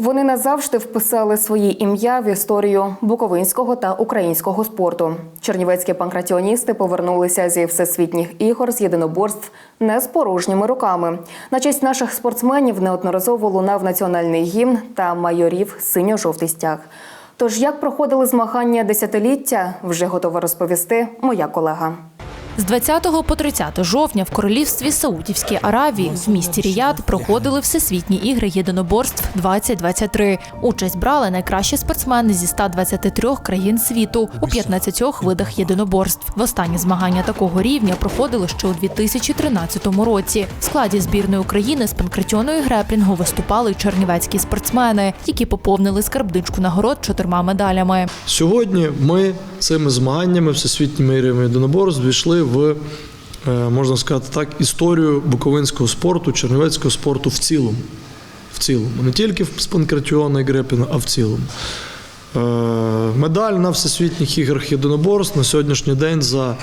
Вони назавжди вписали своє ім'я в історію буковинського та українського спорту. Чернівецькі панкратіоністи повернулися зі всесвітніх ігор з єдиноборств не з порожніми руками. На честь наших спортсменів неодноразово лунав національний гімн та майорів синьо-жовтий стяг. Тож як проходили змагання десятиліття, вже готова розповісти моя колега. З 20 по 30 жовтня в королівстві Саудівській Аравії в місті Ріяд проходили всесвітні ігри єдиноборств 2023. Участь брали найкращі спортсмени зі 123 країн світу у 15 видах єдиноборств. Востанні змагання такого рівня проходили ще у 2013 році. В складі збірної України з панкратіоної греплінгу виступали чернівецькі спортсмени, які поповнили скарбничку нагород чотирма медалями. Сьогодні ми цими змаганнями всесвітніми іграми єдиноборств війшли в, е, можна сказати так, історію буковинського спорту, чернівецького спорту в цілому. В цілому. Не тільки з панкратіона і грепіна, а в цілому. Е, Медаль на всесвітніх іграх єдиноборств на сьогоднішній день за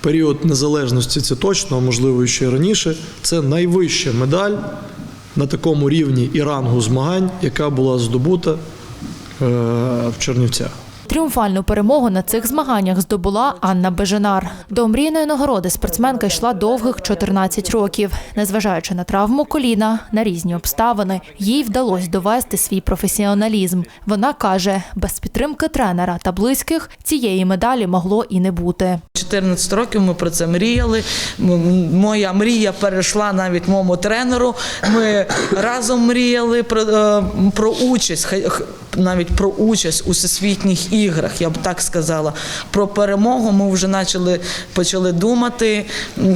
період незалежності, це точно, а можливо і ще раніше. Це найвища медаль на такому рівні і рангу змагань, яка була здобута е, в Чернівцях. Тріумфальну перемогу на цих змаганнях здобула Анна Беженар. До омрійної нагороди спортсменка йшла довгих 14 років. Незважаючи на травму коліна, на різні обставини, їй вдалося довести свій професіоналізм. Вона каже, без підтримки тренера та близьких цієї медалі могло і не бути. 14 років ми про це мріяли. Моя мрія перейшла навіть моєму тренеру. Ми разом мріяли про, е, про участь, навіть про участь у всесвітніх іграх, я б так сказала. Про перемогу ми вже почали, почали думати,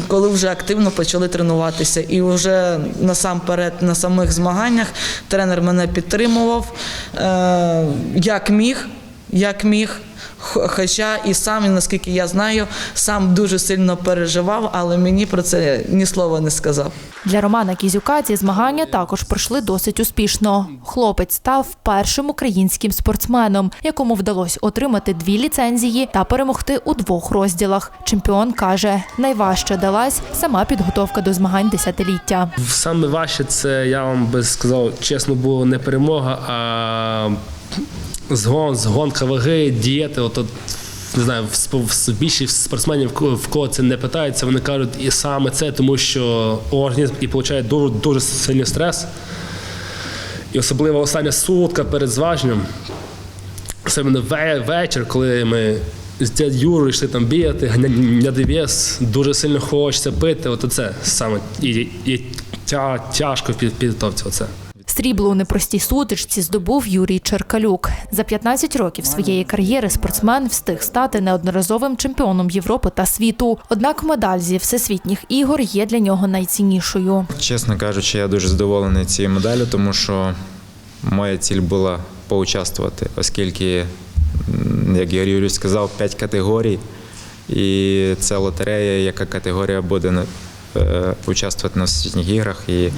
коли вже активно почали тренуватися. І вже насамперед на самих змаганнях тренер мене підтримував е, як міг, як міг. Хоча і сам, наскільки я знаю, сам дуже сильно переживав, але мені про це ні слова не сказав. Для Романа Кізюка ці змагання також пройшли досить успішно. Хлопець став першим українським спортсменом, якому вдалося отримати дві ліцензії та перемогти у двох розділах. Чемпіон каже, найважче далась сама підготовка до змагань десятиліття. Саме важче це я вам би сказав, чесно, було не перемога, а згон, згонка ваги, дієти. От, не знаю, в більшість спортсменів, в кого- це не питаються, вони кажуть і саме це, тому що організм і отримує дуже, дуже сильний стрес. І особливо остання сутка перед зваженням, ве- вечір, коли ми з дядь Юрою йшли там бігати, ганяти вес, дуже сильно хочеться пити. От це саме і, і тя, тяжко в підготовці. Оце. Срібло у непростій сутичці здобув Юрій Черкалюк. За 15 років своєї кар'єри спортсмен встиг стати неодноразовим чемпіоном Європи та світу. Однак медаль зі всесвітніх ігор є для нього найціннішою. Чесно кажучи, я дуже задоволений цією медаллю, тому що моя ціль була поучаствувати, оскільки, як Юрійович сказав, 5 категорій, і це лотерея, яка категорія буде е, участвувати на всесвітніх іграх. І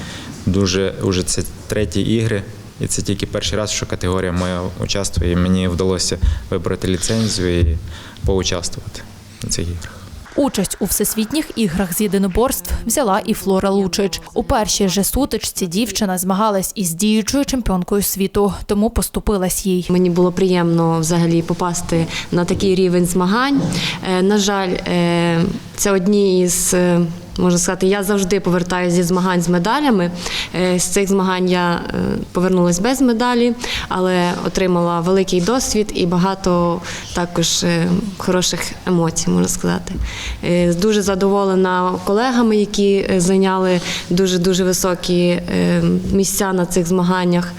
дуже уже це треті ігри. І це тільки перший раз, що категорія моя участвує, і мені вдалося вибрати ліцензію і поучаствувати на цих іграх. Участь у всесвітніх іграх з єдиноборств взяла і Флора Лучич. У першій же сутичці дівчина змагалась із діючою чемпіонкою світу, тому поступилась їй. Мені було приємно взагалі попасти на такий рівень змагань. Е, На жаль, е, це одні із. Можна сказати, я завжди повертаюся зі змагань з медалями. Е, З цих змагань я е, повернулася без медалі, але отримала великий досвід і багато також е, хороших емоцій, можна сказати. Дуже задоволена колегами, які зайняли дуже дуже високі місця на цих змаганнях.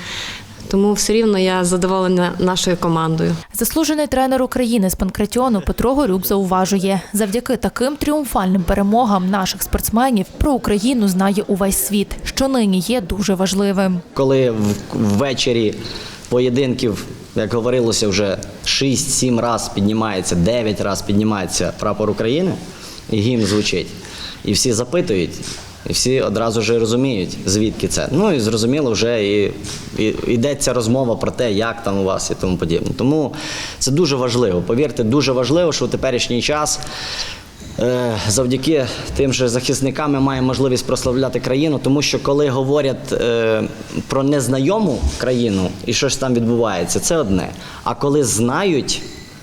Тому все рівно я задоволена нашою командою. Заслужений тренер України з панкратіону Петро Горюк зауважує, завдяки таким тріумфальним перемогам наших спортсменів про Україну знає увесь світ, що нині є дуже важливим. коли ввечері поєдинків, як говорилося, вже 6-7 разів піднімається, 9 разів піднімається прапор України, і гімн звучить. І всі запитують, і всі одразу ж розуміють, звідки це. Ну і зрозуміло, вже і, і йдеться розмова про те, як там у вас і тому подібне. Тому це дуже важливо. Повірте, дуже важливо, що в теперішній час е, завдяки тим же захисникам ми маємо можливість прославляти країну, тому що коли говорять е, про незнайому країну і що ж там відбувається, це одне. А коли знають,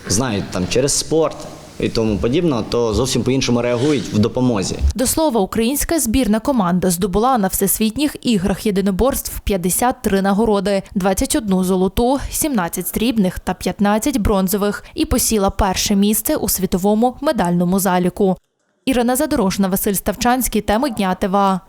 знають там через спорт і тому подібне, то зовсім по-іншому реагують в допомозі. До слова, українська збірна команда здобула на всесвітніх іграх єдиноборств 53 нагороди, 21 золоту, 17 срібних та 15 бронзових і посіла перше місце у світовому медальному заліку. Ірина Задорожна, Василь Ставчанський. Теми дня ТВА.